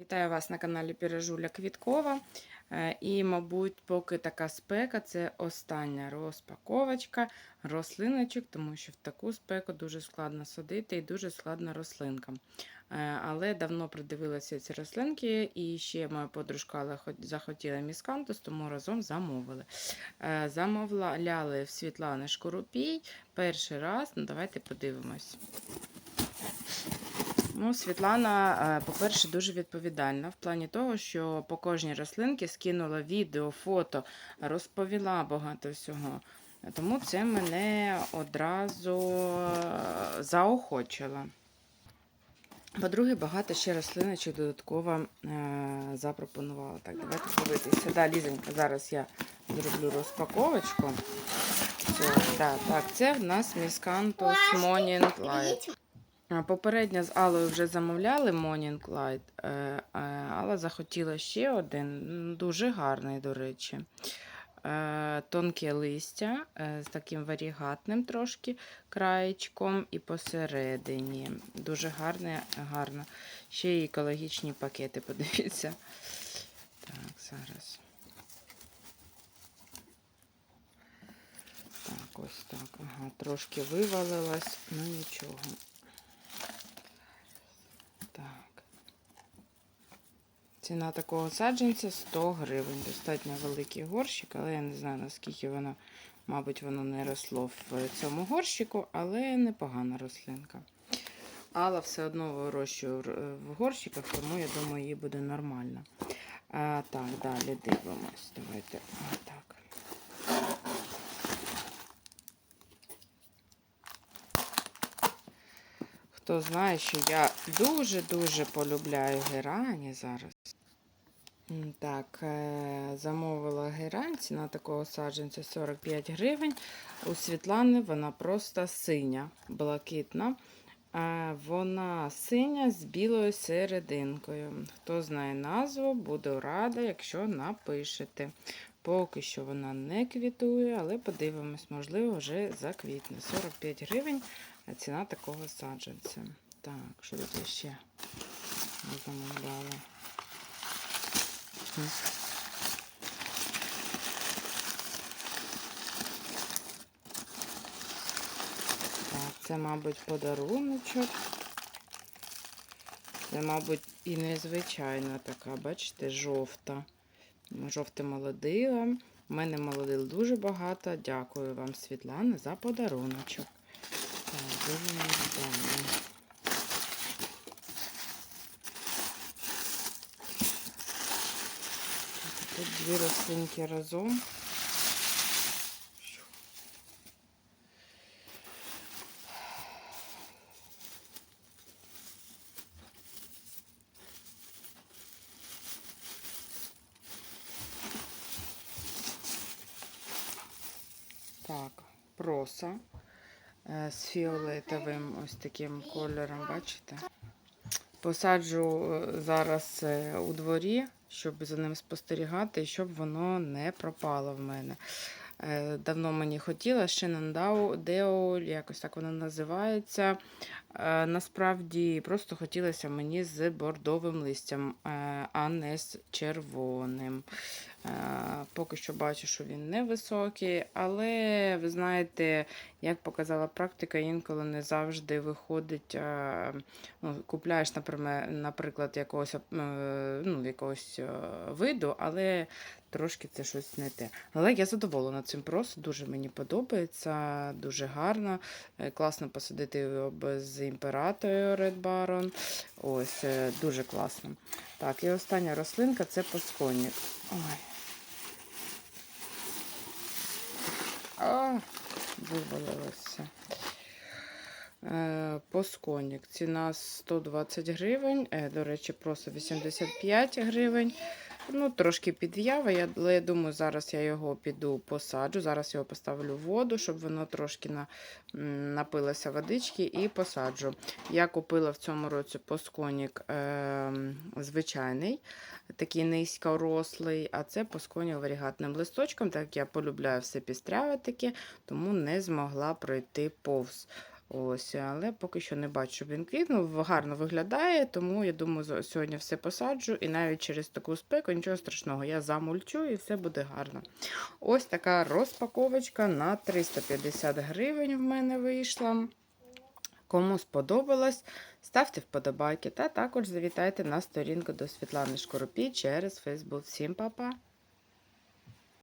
Вітаю вас на каналі Пірожуля Квіткова. Е, І, мабуть, поки така спека, це остання розпаковочка рослиночок, тому що в таку спеку дуже складно садити і дуже складно рослинкам. Е, Але давно придивилася ці рослинки, і ще моя подружка захотіла міскантус, тому разом замовили. Е, Замовляли в Світлани Шкурупій перший раз. Ну, давайте подивимось. Ну, Світлана, е, по-перше, дуже відповідальна в плані того, що по кожній рослинці скинула відео, фото, розповіла багато всього. Тому це мене одразу е, заохочило. По-друге, багато ще рослиночок додатково е, запропонувала. Так, давайте дивитися. Да, Лізенька, зараз я зроблю розпаковочку. Все, так, це в нас Miscanthus Morning Light. Попередньо з Алою вже замовляли Morning Light. е, е, Алла захотіла ще один, дуже гарний, до речі. Е, Тонке листя з таким варігатним трошки краєчком і посередині. Дуже гарне, гарно. Ще й екологічні пакети, подивіться. Так, зараз. Так, ось так. Ага, трошки вивалилась, ну нічого. Ціна такого саджанця 100 гривень. Достатньо великий горщик, але я не знаю, наскільки воно, мабуть, воно не росло в цьому горщику, але непогана рослинка. Алла все одно вирощує в- горщиках, тому я думаю, їй буде нормально. А, так, далі дивимось. Давайте. Так. Хто знає, що я дуже-дуже полюбляю герані зараз. Так, е, замовила герань, ціна такого саджанця 45 гривень. У Світлани вона просто синя, блакитна. Е, Вона синя з білою серединкою. Хто знає назву, буду рада, якщо напишете. Поки що вона не квітує, але подивимось, можливо, вже заквітне. 45 гривень а ціна такого саджанця. Так, що тут ще не замовляла? Так, це, мабуть, подаруночок. Це, мабуть, і незвичайна така, бачите, жовта. Жовте молодила. У мене молодил дуже багато. Дякую вам, Світлана, за подаруночок. Так, дивимось далі. Тут дві рослинки разом. Так, проса е, з фіолетовим ось таким кольором, бачите? Посаджу е, зараз е, у дворі, щоб за ним спостерігати, і щоб воно не пропало в мене. Е, Давно мені хотілося Шинандау Део, якось так воно називається. Е, Насправді просто хотілося мені з бордовим листям, е, а не з червоним. Поки що бачу, що він невисокий, але ви знаєте, як показала практика, інколи не завжди виходить. Ну, купляєш, наприклад, якогось, ну, якогось виду, але трошки це щось не те. Але я задоволена цим просто, дуже мені подобається, дуже гарно. Е, Класно посадити його без імператору Red Baron. Ось, е, дуже класно. Так, і остання рослинка це посконник. Ой. А, вивалилося. Е, Посконник. Ціна 120 гривень. Е, До речі, просто 85 гривень. Ну, трошки підв'ява, але я думаю, зараз я його піду посаджу. Зараз його поставлю в воду, щоб воно трошки на, напилося водички і посаджу. Я купила в цьому році посконік е, звичайний, такий низькорослий, а це посконік варігатним листочком, так як я полюбляю все пістряве таке, тому не змогла пройти повз. Ось, але поки що не бачу, щоб він квітнув. Гарно виглядає, тому я думаю, сьогодні все посаджу. І навіть через таку спеку нічого страшного. Я замульчу і все буде гарно. Ось така розпаковочка на 350 гривень в мене вийшла. Кому сподобалось, ставте вподобайки та також завітайте на сторінку до Світлани Шкоропій через Фейсбук. Всім па-па!